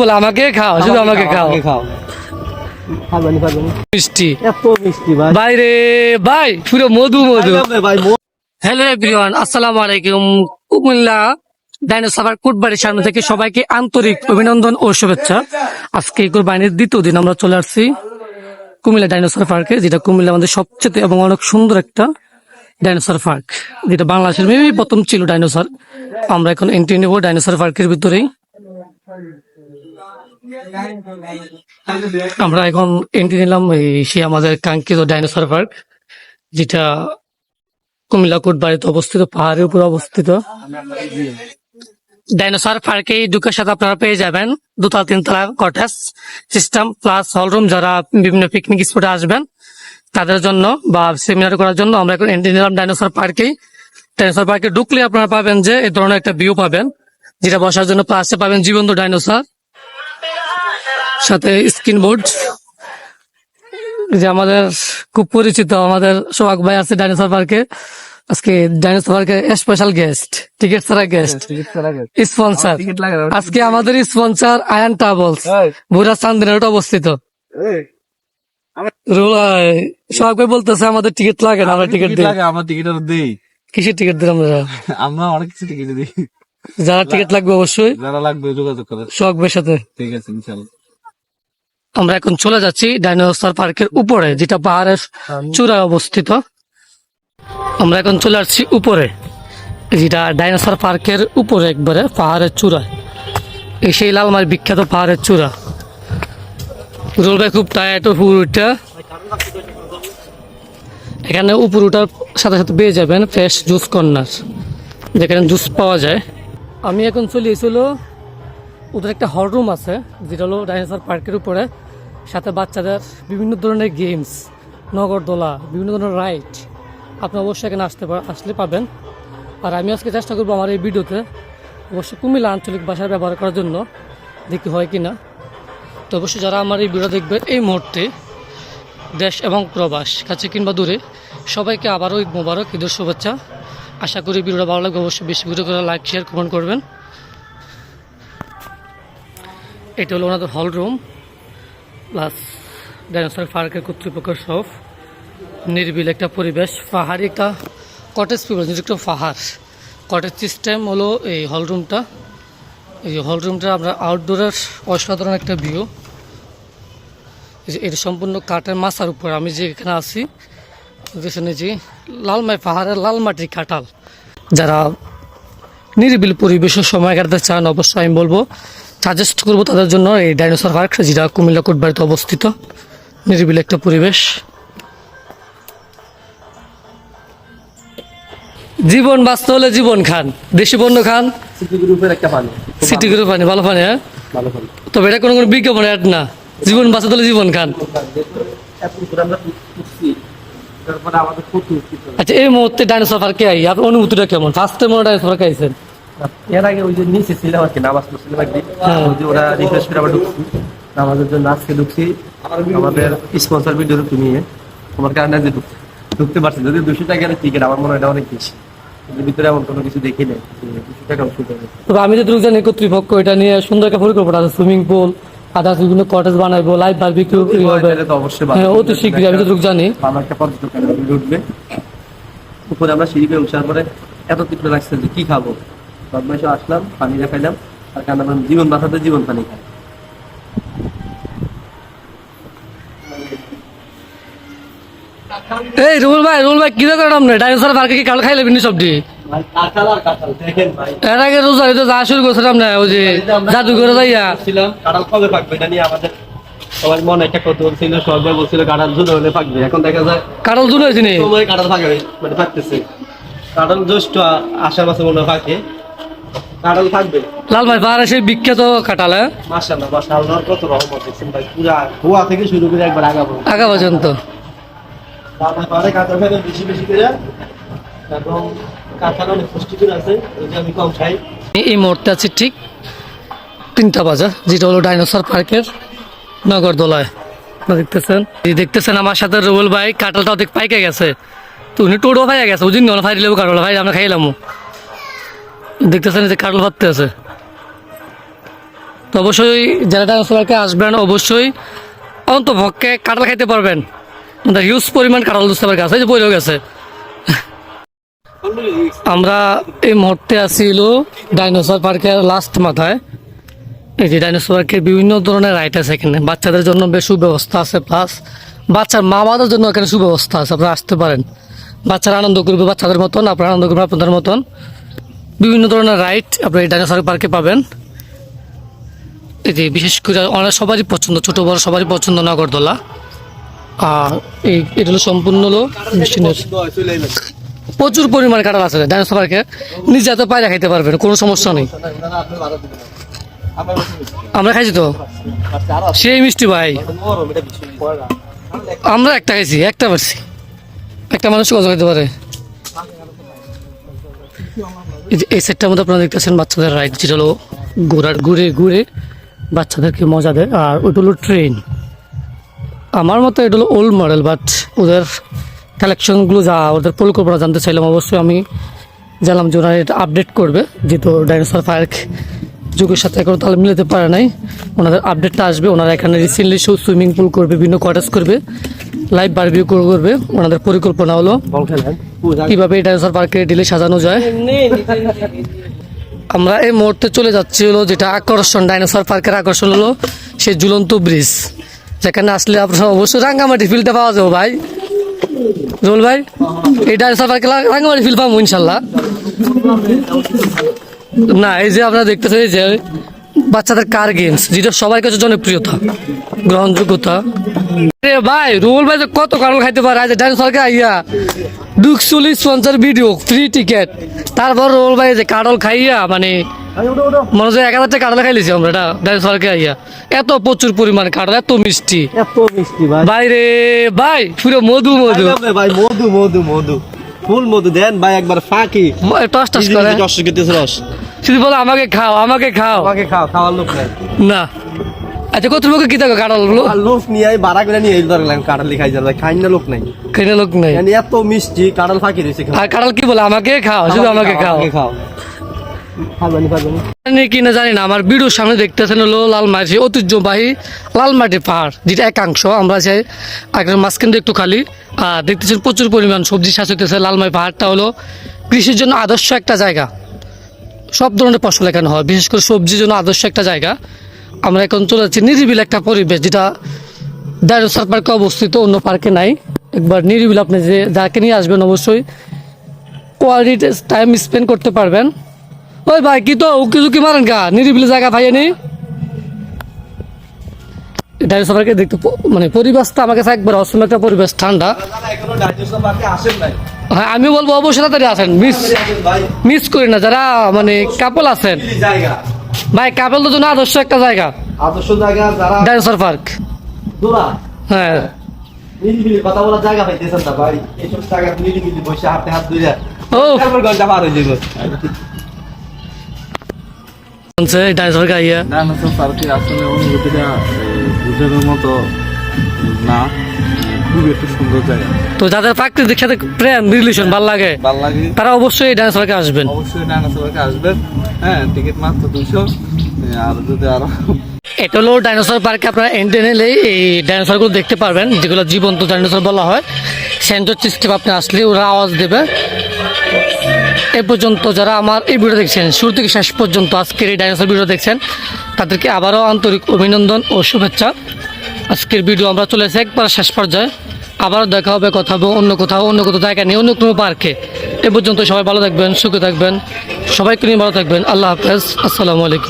বলে আমাকে খাও শুধু আমাকে খাও খাও। মিষ্টি। এত মিষ্টি ভাই। বাইরে ভাই পুরো মধু মধু। হ্যালো এভরিওয়ান আসসালামু আলাইকুম। কুমিল্লা ডাইনোসর কুটবাড়ির সামনে থেকে সবাইকে আন্তরিক অভিনন্দন ও শুভেচ্ছা। আজকে কোরবানির দ্বিতীয় দিন আমরা চলে আসছি কুমিল্লা ডাইনোসর পার্কে যেটা কুমিল্লা আমাদের সবচেয়ে এবং অনেক সুন্দর একটা ডাইনোসর পার্ক যেটা বাংলাদেশের মেবি প্রথম ছিল ডাইনোসর। আমরা এখন এন্ট্রি নেব ডাইনোসর পার্কের ভিতরেই। আমরা এখন এন্ট্রি নিলাম এই সে আমাদের কাঙ্ক্ষিত ডাইনোসর পার্ক যেটা কুমিল্লা কোটবাড়িতে অবস্থিত, পাহাড়ের উপর অবস্থিত। ডাইনোসর পার্কে ঢুকার সাথে আপনারা পেয়ে যাবেন দুতলা, তিনতলা কটেজ সিস্টেম প্লাস হলরুম যারা বিভিন্ন পিকনিক স্পটে আসবেন, তাদের জন্য বা সেমিনার করার জন্য আমরা এখন এন্ট্রি নিলাম ডাইনোসর পার্কে ডাইনোসর পার্কে ঢুকলে আপনারা পাবেন যে এই ধরনের একটা ভিউ পাবেন। যেটা বসার জন্য পাশে পাবেন জীবন্ত ডাইনোসর সাথে স্কিন বোর্ড। যে আমাদের খুব পরিচিত আমাদের সোহাগ ভাই আছে ডাইনোসর পার্কে। আজকে ডাইনোসর পার্কে স্পেশাল গেস্ট টিকিট ছাড়া গেস্ট। স্পন্সর। আজকে আমাদের স্পন্সর আয়ান ট্রাভেলস বুড়া চান্দিনাট অবস্থিত। সোহাগ ভাই বলতেছে আমাদের টিকিট লাগে না আমরা টিকিট দিই। আমার টিকিট দেই। কিসের টিকিট আমরা? আমরা অনেক কিছু টিকিট দিই। যারা টিকিট লাগবে অবশ্যই। যারা লাগবে যোগাযোগ করে। সোহাগ সাথে ঠিক আছে ইনশাল্লাহ। আমরা এখন চলে যাচ্ছি ডাইনোসর পার্কের উপরে যেটা পাহাড়ের চূড়ায় অবস্থিত। আমরা এখন চলে আসছি উপরে যেটা ডাইনোসর পার্কের উপরে একবারে পাহাড়ের চূড়ায়। এই সেই লালমার বিখ্যাত পাহাড়ের চূড়া। রোল ভাই খুব টায়ার্ড উপর উঠা। এখানে উপর উঠার সাথে সাথে পেয়ে যাবেন ফ্রেশ জুস কর্নার যেখানে জুস পাওয়া যায়। আমি এখন চলে এসেছিল ওদের একটা হল রুম আছে, যেটা হলো ডাইনোসর পার্কের উপরে। সাথে বাচ্চাদের বিভিন্ন ধরনের গেমস নগরদোলা বিভিন্ন ধরনের রাইড আপনি অবশ্যই এখানে আসতে আসলে পাবেন। আর আমি আজকে চেষ্টা করব আমার এই ভিডিওতে অবশ্যই কুমিল্লা আঞ্চলিক ভাষা ব্যবহার করার জন্য, দেখি হয় কি না তো অবশ্যই যারা আমার এই ভিডিও দেখবে এই মুহূর্তে, দেশ এবং প্রবাস, কাছে কিংবা দূরে, সবাইকে আবারও ঈদ মোবারক, ঈদের শুভেচ্ছা। আশা করি ভিডিওটা ভালো লাগবে অবশ্যই বেশি ভিডিও করে লাইক শেয়ার কমেন্ট করবেন। এটা হলো ওনাদের হল রুম প্লাস ডাইনোসর পার্কের কর্তৃপক্ষের সব। নির্বিল একটা পরিবেশ, পাহাড়ি একটা কটেজ পিপল একটা পাহাড়। কটেজ সিস্টেম হলো এই হল রুমটা এই হল রুমটা আমরা আউটডোরের অসাধারণ একটা ভিউ এটা সম্পূর্ণ কাঠের মাছার উপর, আমি যে এখানে আছি যে লালমাই পাহাড়ের লাল মাটির কাঁঠাল। যারা নিরিবিল পরিবেশের সময় কাটাতে চান অবশ্যই আমি বলব সাজেস্ট করব তাদের জন্য এই ডাইনোসর পার্ক যেটা কুমিল্লা কোটবাড়িতে অবস্থিত। নিরিবিল একটা পরিবেশ। জীবন বাঁচতে হলে জীবন খান। দেশি পণ্য খান। সিটি গ্রুপ পানি। ভালো। পানি হ্যাঁ? তবে এটা কোনো কোনো বিজ্ঞাপন অ্যাড না। জীবন বাঁচাতে হলে জীবন খান এত করে আমরা উঠছি তারপরে আমাদের কত উচিত আচ্ছা এই মুহূর্তে ডাইনোসর পার্কে আই আপনার অনুভূতিটা কেমন? ফার্স্টে মনে ডাইনোসর পার্কে আইছেন? এর আগে ওই যে নিচে ছিলাম আর কি নামাজ পড়ছিলাম একদিন হ্যাঁ। ওই যে ওরা রিকোয়েস্ট করে আবার ঢুকছি। নামাজের জন্য আজকে ঢুকছি। আমাদের স্পন্সর ভিডিও নিয়ে তোমার কারণে যে ঢুকতে পারছি। যদি দুশো টাকা টিকিট আমার মনে হয় এটা অনেক বেশি। ভিতরে এমন কোনো কিছু দেখি নাই দুশো টাকা ওষুধ তবে আমি যদি জানি কর্তৃপক্ষ এটা নিয়ে সুন্দর একটা পরিকল্পনা আছে সুইমিং পুল আদার্স বিভিন্ন কটেজ বানাইবো লাইভ বারবিকিউ। হ্যাঁ অতি শীঘ্রই আমি যতটুকু জানি। উঠবে উপরে আমরা সিঁড়ি পেয়ে উঠার পরে এত তীব্র লাগছে যে কি খাব? বদমাইশে আসলাম পানি দেখাইলাম আর আমরা জীবন বাঁচাতে জীবন পানি খাই। এই রুল ভাই রুল ভাই কি করেন আপনি? ডাইনোসর পার্কে কি কাল খাইলে বিনি সবজি? এর আগে রোজা হইতে যা শুরু করছিলাম না ওই যে যাইয়া। কাঁঠাল কবে পাকবে এটা নিয়ে আমাদের মনে একটা কৌতূহল ছিল সবাই বলছিল কাঁঠাল জুড়ে হলে পাকবে। এখন দেখা যায় কাটল জুল হয়েছে নি? সময় কাঁঠাল পাকবে মানে পাকতেছে কাঁঠাল জ্যৈষ্ঠ আষাঢ় মাসে মনে পাকে কাঁঠাল থাকবে লাল ভাই পাহাড়ে সেই বিখ্যাত কাটাল হ্যাঁ? মাশাআল্লাহ মাশাআল্লাহ কত রহমত দেখছেন ভাই পুরা গোয়া থেকে শুরু করে একবার আগা পর্যন্ত। তারপরে পারে কাঁঠাল বেশি বেশি করে এবং এই মুহূর্তে আছে ঠিক তিনটা বাজার যেটা হলো ডাইনোসর পার্কের নগরদোলায়। দেখতেছেন? দেখতেছেন আমার সাথে রুবেল ভাই, কাঁঠালটা অধিক পাইকে গেছে। তো উনি টোটো ভাই গেছে ওই জন্য ফাই দিলেও কাঁঠাল, ভাই আমরা খাইলাম দেখতেছেন যে কাঁঠাল ভাবতে আছে। তো অবশ্যই যারা ডাইনোসর পার্কে আসবেন, অবশ্যই অন্তপক্ষে কাঁঠাল খাইতে পারবেন। হিউজ পরিমাণ কাঁঠাল পারবে আছে এই যে বইও গেছে। আমরা এই মুহূর্তে আছি হলো ডাইনোসর পার্কের লাস্ট মাথায়। এই যে ডাইনোসর পার্কের বিভিন্ন ধরনের রাইড আছে এখানে। বাচ্চাদের জন্য বেশ সুব্যবস্থা আছে প্লাস বাচ্চার মা বাবার জন্য এখানে সুব্যবস্থা আছে, আপনারা আসতে পারেন। বাচ্চারা আনন্দ করবে বাচ্চাদের মতন, আপনারা আনন্দ করবেন আপনাদের মতন। বিভিন্ন ধরনের রাইড আপনারা এই ডাইনোসর পার্কে পাবেন। এই যে বিশেষ করে অনেক সবারই পছন্দ, ছোটো বড় সবারই পছন্দ নগরদোলা। আর এই এটা হলো সম্পূর্ণ হলো প্রচুর পরিমাণে কাটাল আছে ডাইনোসর পার্কে নিজে হাতে পায়রা খাইতে পারবেন, কোনো সমস্যা নেই। আমরা খাইছি তো? সেই মিষ্টি ভাই। আমরা একটা খাইছি, একটা পারছি। একটা মানুষ কত খাইতে পারে? এই সেটটার মধ্যে আপনারা দেখতেছেন বাচ্চাদের রাইড যেটা হলো ঘোরার ঘুরে ঘুরে বাচ্চাদেরকে মজা দেয়। আর ওইটা হলো ট্রেন আমার মতো এটা হলো ওল্ড মডেল বাট ওদের কালেকশনগুলো যা ওদের পরিকল্পনা জানতে চাইলাম অবশ্যই আমি জানলাম যে ওনারা এটা আপডেট করবে, যেহেতু ডাইনোসর পার্ক যুগের সাথে এখন তাহলে মিলাতে পারে নাই। ওনাদের আপডেটটা আসবে, ওনারা এখানে রিসেন্টলি শো সুইমিং পুল করবে, বিভিন্ন কোয়ার্টার্স করবে লাইভ বারবিউ করবে ওনাদের পরিকল্পনা হলো কীভাবে এই ডাইনোসর পার্কে ডিলে সাজানো যায়। আমরা এই মুহূর্তে চলে যাচ্ছি হলো যেটা আকর্ষণ ডাইনোসর পার্কের আকর্ষণ হলো সেই ঝুলন্ত ব্রিজ যেখানে আসলে আপনার অবশ্যই রাঙ্গামাটি ফিলটা পাওয়া যাবে ভাই। রোল ভাই, এটা সাফার পার্কে লা- রাঙ্গামাটি ফিল পাবো ইনশাল্লাহ। না, এই যে আপনারা দেখতেছেন যে বাচ্চাদের কার গেমস যেটা সবার কাছে জনপ্রিয়তা, গ্রহণযোগ্যতা। রে ভাই রোল ভাই কত কারণ খাইতে পারে আজ ডাইনোসরকে আইয়া ডুকসুলি স্পন্সর ভিডিও ফ্রি টিকেট তারপর রোল ভাই যে খাইয়া মানে মনে হচ্ছে এক হাজার টাকা কাডল খাইলেছি আমরা এটা আইয়া। এত প্রচুর পরিমাণ কাডল এত মিষ্টি। এত মিষ্টি ভাই। রে ভাই পুরো মধু মধু। ভাই মধু মধু মধু। ফুল মধু দেন ভাই একবার ফাঁকি। টস টস করে। রস। শুধু বলো আমাকে খাও আমাকে খাও। আমাকে খাও খাওয়ার লোক না। আচ্ছা কত লোকে কি থাকো লোক নিয়ে বাড়া করে নিয়ে কাঁঠালি খাই যাবে খাই না লোক নাই। খেলে লোক নেই। মানে এত মিষ্টি কাঁঠাল ফাঁকি আর কি বলে? আমাকে খাও শুধু আমাকে খাও খাও। খাবেনি খাবেনি জানি না আমার ভিডিওর সামনে দেখতেছেন হলো লালমাটি ঐতিহ্যবাহী লালমাটি পাহাড় যেটা একাংশ। আমরা চাই আগের মাঝখান একটু খালি আর দেখতেছেন প্রচুর পরিমাণ সবজি চাষ হইতেছে লালমাই পাহাড়টা হলো কৃষির জন্য আদর্শ একটা জায়গা। সব ধরনের ফসল এখানে হয় বিশেষ করে সবজির জন্য আদর্শ একটা জায়গা। আমরা এখন চলে যাচ্ছি নিরিবিল একটা পরিবেশ যেটা ডাইনোসর পার্কে অবস্থিত, অন্য পার্কে নাই। একবার নিরিবিল আপনি যে যাকে নিয়ে আসবেন অবশ্যই কোয়ালিটি টাইম স্পেন্ড করতে পারবেন। ওই ভাই, কি তো? উকি ঝুঁকি মারেন গা। নিরিবিলি জায়গা ভাইয়া নি ডাইনোসর পার্কে দেখতে মানে পরিবেশটা আমার কাছে একবার অসম একটা পরিবেশ, ঠান্ডা। হ্যাঁ আমি বলব অবশ্যই তাড়াতাড়ি আসেন। মিস মিস করি না, যারা মানে কাপল আছেন। জায়গা ভাই কাপেল তো না আদর্শ একটা জায়গা। আদর্শ জায়গা যারা ডাইনোসর পার্ক দোলা। হ্যাঁ। নিরিবিলি কথা বলার জায়গা পাইতেছেন না ভাই। এইসব জায়গা নিরিবিলি বসে হাতে হাত ধরে ও তারপর ঘণ্টা পার হয়ে যাবে। ডাইনোসর গাইয়া। ডাইনোসর পার্কের আসলে অনুভূতিটা বুঝানোর মতো না খুব একটু সুন্দর জায়গা। তো যাদের প্রাকৃতিক সাথে প্রেম রিলেশন ভালো লাগে ভালো লাগে। তারা অবশ্যই এই ডাইনোসর পার্কে আসবেন। অবশ্যই ডাইনোসর পার্কে আসবেন। হ্যাঁ টিকিট মাত্র দুশো আর যদি আরও এটা হলো ডাইনোসর পার্কে আপনারা এন্ট্রি নিলে এই ডাইনোসরগুলো দেখতে পারবেন যেগুলো জীবন্ত ডাইনোসর বলা হয়। সেন্টার সিস্টেম আপনি আসলে ওরা আওয়াজ দেবে। এ পর্যন্ত যারা আমার এই ভিডিও দেখছেন শুরু থেকে শেষ পর্যন্ত আজকের এই ডাইনোসর ভিডিও দেখছেন তাদেরকে আবারও আন্তরিক অভিনন্দন ও শুভেচ্ছা। আজকের ভিডিও আমরা চলে এসে একবার শেষ পর্যায়ে আবারও দেখা হবে, কথা হবে, অন্য কোথাও অন্য কোথাও জায়গা নিয়ে, অন্য কোনো পার্কে। এ পর্যন্ত সবাই ভালো থাকবেন, সুখে থাকবেন, সবাইকে নিয়ে ভালো থাকবেন। আল্লাহ হাফেজ। আসসালামু আলাইকুম।